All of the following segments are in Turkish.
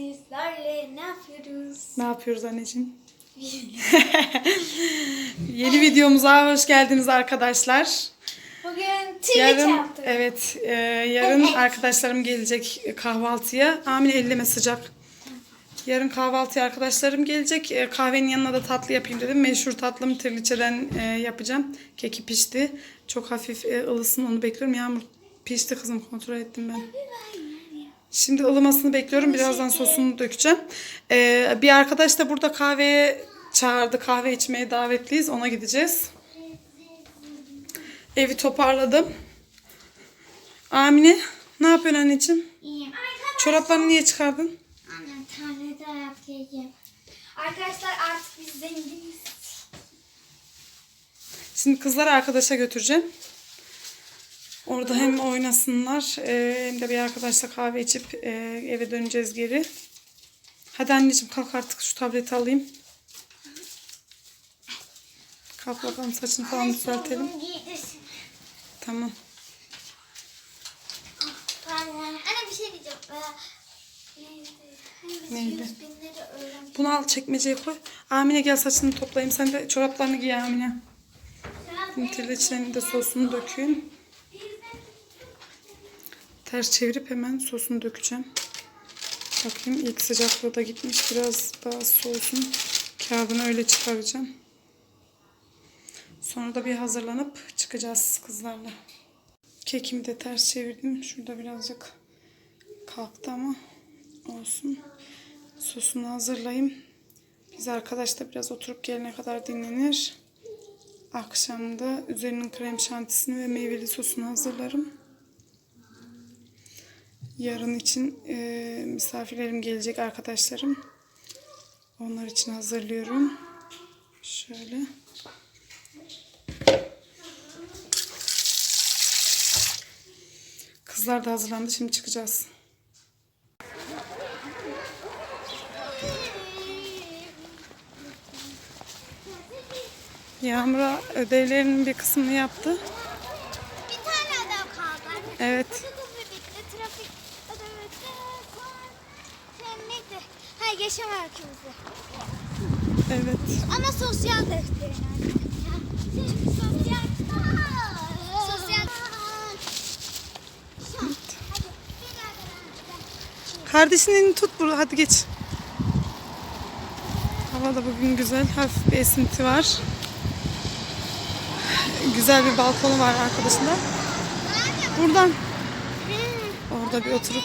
sizlerle ne yapıyoruz? Ne yapıyoruz anneciğim? Yeni videomuza hoş geldiniz arkadaşlar. Bugün Twitch Yarın yaptık. evet e, yarın arkadaşlarım gelecek kahvaltıya. Amine elleme sıcak. Yarın kahvaltıya arkadaşlarım gelecek. E, kahvenin yanına da tatlı yapayım dedim. Meşhur tatlım trileçeden e, yapacağım. Keki pişti. Çok hafif e, ılısın onu bekliyorum. Yağmur pişti kızım kontrol ettim ben. Şimdi ılımasını bekliyorum. Birazdan sosunu dökeceğim. E, bir arkadaş da burada kahveye çağırdı. Kahve içmeye davetliyiz. Ona gideceğiz. Evi toparladım. Amine ne yapıyorsun anneciğim? İyiyim. Çoraplarını niye çıkardın? Annem tane daha yapayım. Arkadaşlar artık biz zenginiz. Şimdi kızları arkadaşa götüreceğim. Orada hem oynasınlar e, hem de bir arkadaşla kahve içip e, eve döneceğiz geri. Hadi anneciğim kalk artık şu tableti alayım. Kalk bakalım saçını falan düzeltelim. Tamam. Anne bir şey diyeceğim. Ee, neydi? Hani biz Neydi? 100 binleri öğrendik. Bunu al çekmeceye koy. Amine gel saçını toplayayım. Sen de çoraplarını giy Amine. Trileçenin de sosunu dökün. Ters çevirip hemen sosunu dökeceğim. Bakayım ilk sıcaklığı da gitmiş. Biraz daha soğusun. Kağıdını öyle çıkaracağım. Sonra da bir hazırlanıp çıkacağız kızlarla. Kekimi de ters çevirdim. Şurada birazcık kalktı ama olsun. Sosunu hazırlayayım. Biz arkadaş da biraz oturup gelene kadar dinlenir. Akşamda üzerinin krem şantisini ve meyveli sosunu hazırlarım. Yarın için e, misafirlerim gelecek arkadaşlarım. Onlar için hazırlıyorum. Şöyle. Kızlar da hazırlandı. Şimdi çıkacağız. Yağmur'a ödevlerinin bir kısmını yaptı. Bir tane ödev kaldı. Evet. Ödevi bitti. Trafik ödevi bitti. Sonra şey neydi? Ha yaşam öykümüzü. Evet. Ama sosyal defteri. Sosyal. Sosyal. Kardeşinin tut burada. Hadi geç. Hava da bugün güzel. Hafif bir esinti var. Güzel bir balkonu var arkadaşlar. Buradan orada bir oturup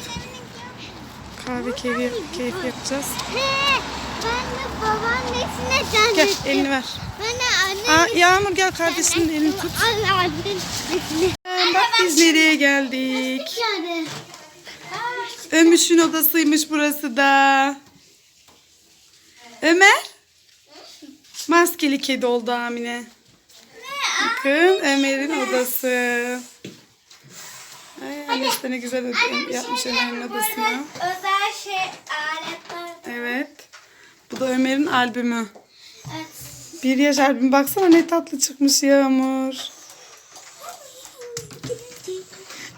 kahve keyfi, keyfi yapacağız. He, ben de babaannesine Gel zannettim. elini ver. Ben de anne. Aa, Yağmur gel kardeşinin elini tut. Anne annesine. Bak biz nereye geldik. Yani. Ömüş'ün odasıymış burası da. Ömer. Maskeli kedi oldu Amine. Bakın Ömer'in odası. Ay, annesi de ne güzel öde- yapmış Ömer'in odasını. Özel şey aletler. Evet. Bu da Ömer'in albümü. Evet. Bir yaş albüm. Baksana ne tatlı çıkmış Yağmur.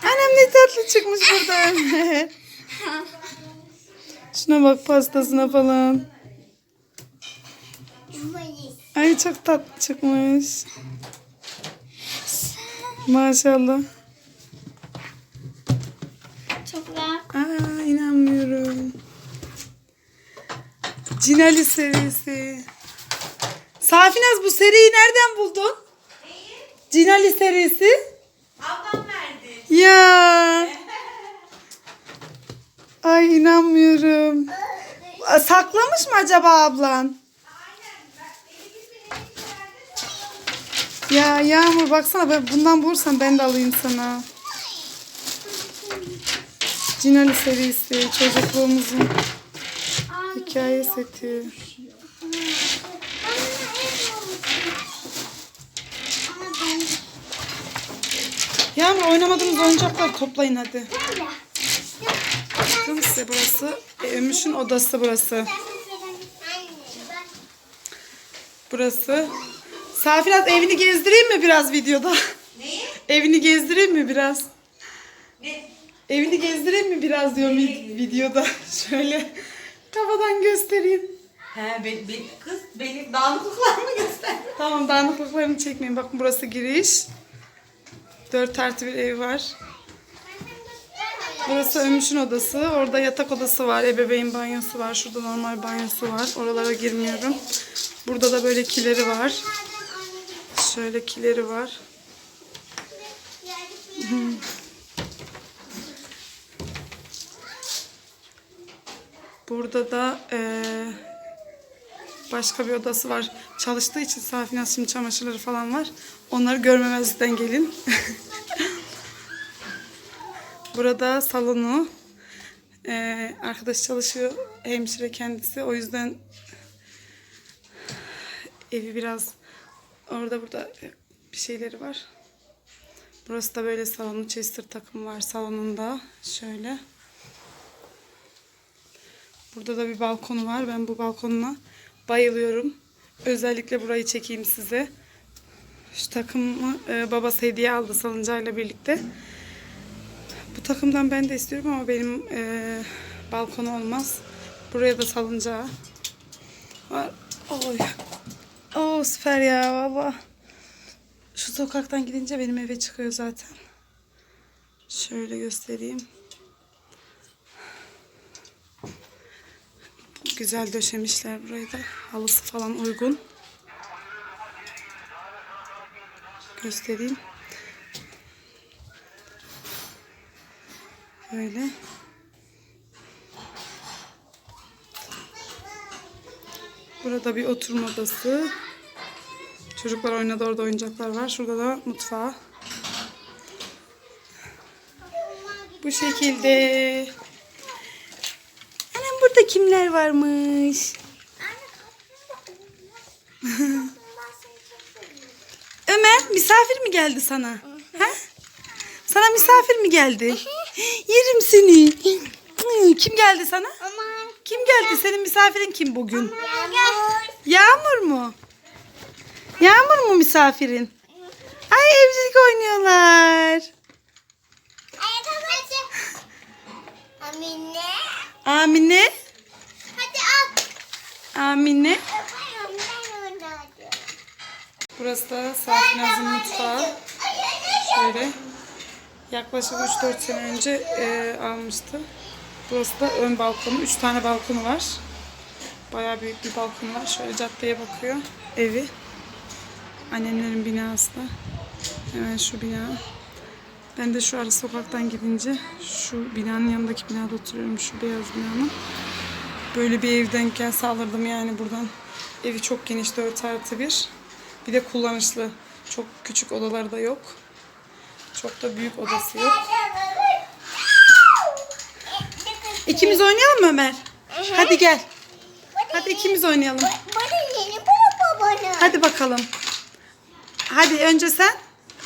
Annem ne tatlı çıkmış burada Ömer. Şuna bak pastasına falan. Ay çok tatlı çıkmış. Maşallah. Çok rahat. Aa inanmıyorum. Cinali serisi. Safinaz bu seriyi nereden buldun? Cinali serisi. Ablam verdi. Ya. Ay inanmıyorum. Saklamış mı acaba ablan? Ya Yağmur baksana ben bundan bulursam ben de alayım sana. Cinali serisi çocukluğumuzun hikaye seti. Yağmur oynamadığımız oyuncakları toplayın hadi. Bakın size burası. E, Ömüş'ün odası burası. Burası. Safinaz evini gezdireyim mi biraz videoda? Neyi? Evini gezdireyim mi biraz? Ne? Evini gezdireyim mi biraz diyorum vid- videoda. Şöyle Kafadan göstereyim. He, be, be, kız benim dağınıklıklarımı göster. Tamam dağınıklıklarını çekmeyin. Bakın burası giriş. Dört artı bir ev var. Burası Ömüş'ün odası. Orada yatak odası var. Ebeveyn banyosu var. Şurada normal banyosu var. Oralara girmiyorum. Burada da böyle kileri var. Şöyle kileri var. Burada da eee, başka bir odası var. Çalıştığı için Safinaz şimdi çamaşırları falan var. Onları görmemezlikten gelin. Burada salonu. Ee, arkadaş çalışıyor. Hemşire kendisi. O yüzden evi biraz orada burada bir şeyleri var. Burası da böyle salonu. Chester takım var salonunda. Şöyle. Burada da bir balkonu var. Ben bu balkonuna bayılıyorum. Özellikle burayı çekeyim size. Şu takımı e, babası hediye aldı salıncayla birlikte. Bu takımdan ben de istiyorum ama benim e, balkonu olmaz. Buraya da salıncağı var. Oy. Oo süper ya valla. Şu sokaktan gidince benim eve çıkıyor zaten. Şöyle göstereyim. Güzel döşemişler burayı da. Halısı falan uygun. Göstereyim. Böyle. Burada bir oturma odası. Çocuklar oynadı orada oyuncaklar var. Şurada da mutfağı. Bu şekilde. Burada kimler varmış? Ömer misafir mi geldi sana? Ha? Sana misafir mi geldi? Yerim seni. Kim geldi sana? Kim geldi? Senin misafirin kim bugün? Yağmur. Mu? Yağmur mu misafirin? Ay evcilik oynuyorlar. Amine. Amine. Amine. Burası da Safinaz'ın mutfağı. Şöyle. Yaklaşık 3-4 sene önce e, almıştı. Burası da ön balkonu. 3 tane balkonu var. Bayağı büyük bir balkonu var. Şöyle caddeye bakıyor. Evi. Annemlerin binası da. Hemen şu bina. Ben de şu ara sokaktan gidince şu binanın yanındaki binada oturuyorum. Şu beyaz binanın. Böyle bir evden gelse alırdım yani buradan. Evi çok geniş 4 artı 1. Bir de kullanışlı. Çok küçük odaları da yok. Çok da büyük odası yok. İkimiz oynayalım mı Ömer? Hadi gel. Hadi ikimiz oynayalım. Hadi bakalım. Hadi önce sen.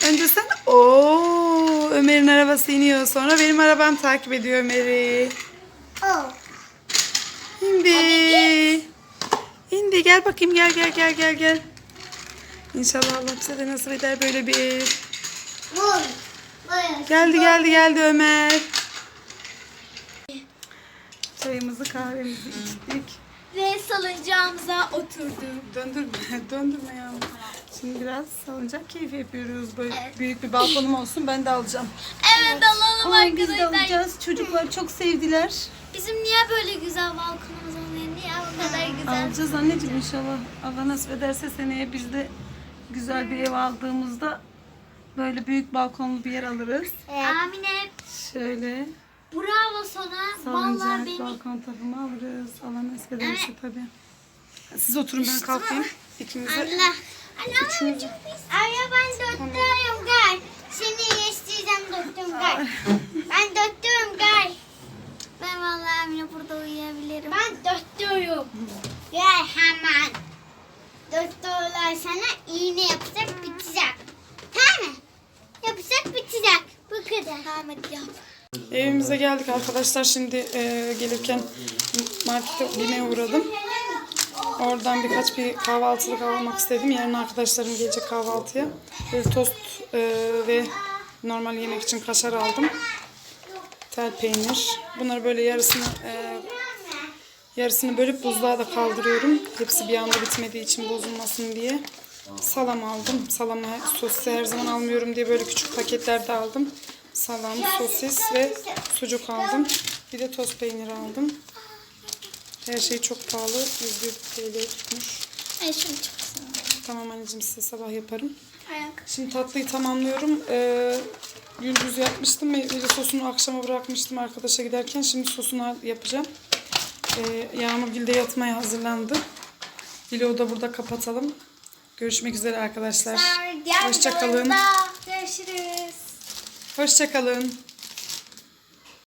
Önce sen. Oo, Ömer'in arabası iniyor. Sonra benim arabam takip ediyor Ömer'i. İndi. İndi. Gel bakayım. Gel gel gel gel gel. İnşallah Allah bize de nasip eder böyle bir ev. Geldi geldi geldi Ömer. Çayımızı kahvemizi içtik. Ve salıncağımıza oturduk. Döndürme, döndürme ya. Şimdi biraz salıncak keyfi yapıyoruz. Böyle büyük bir balkonum olsun ben de alacağım. Evet alalım Ay biz de arkadaşlar. alacağız. Çocuklar çok sevdiler. Bizim niye böyle güzel balkonumuz oluyor? Niye bu kadar güzel? Alacağız anneciğim inşallah. Allah nasip ederse seneye biz de güzel bir ev aldığımızda böyle büyük balkonlu bir yer alırız. Amine Şöyle bravo sana. Vallahi salıncak, beni balkon takımı alırız. Allah nasip ederse tabii. Siz oturun ben kalkayım. İkimiz de Allah. Anne Arya ben doktorum gel. Seni isteyeceğim doktorum gel. ben doktorum gel. Ben vallahi Amine burada uyuyabilirim. Ben doktorum. Gel hemen. Doktorlar sana iğne yapacak bitecek. Tamam mı? Yapacak bitecek. Bu kadar. Tamam hadi yap. Evimize geldik arkadaşlar. Şimdi e, gelirken markete BİM'e uğradım. Oradan birkaç bir kahvaltılık almak istedim. Yarın arkadaşlarım gelecek kahvaltıya. Böyle tost e, ve normal yemek için kaşar aldım. Tel peynir. Bunları böyle yarısını e, Yarısını bölüp buzluğa da kaldırıyorum. Hepsi bir anda bitmediği için bozulmasın diye. Salam aldım. Salamı sosis her zaman almıyorum diye böyle küçük paketlerde aldım. Salam, sosis ve sucuk aldım. Bir de toz peynir aldım. Her şey çok pahalı. 101 TL tutmuş. Ay şunu çok. Tamam anneciğim size sabah yaparım. Ayak. Şimdi tatlıyı tamamlıyorum. Ee, gündüz yapmıştım. Meyveli sosunu akşama bırakmıştım arkadaşa giderken. Şimdi sosunu yapacağım. Ee, Yağmurgil de yatmaya hazırlandı. Vlogu da burada kapatalım. Görüşmek üzere arkadaşlar. Hoşçakalın. Görüşürüz. Hoşçakalın.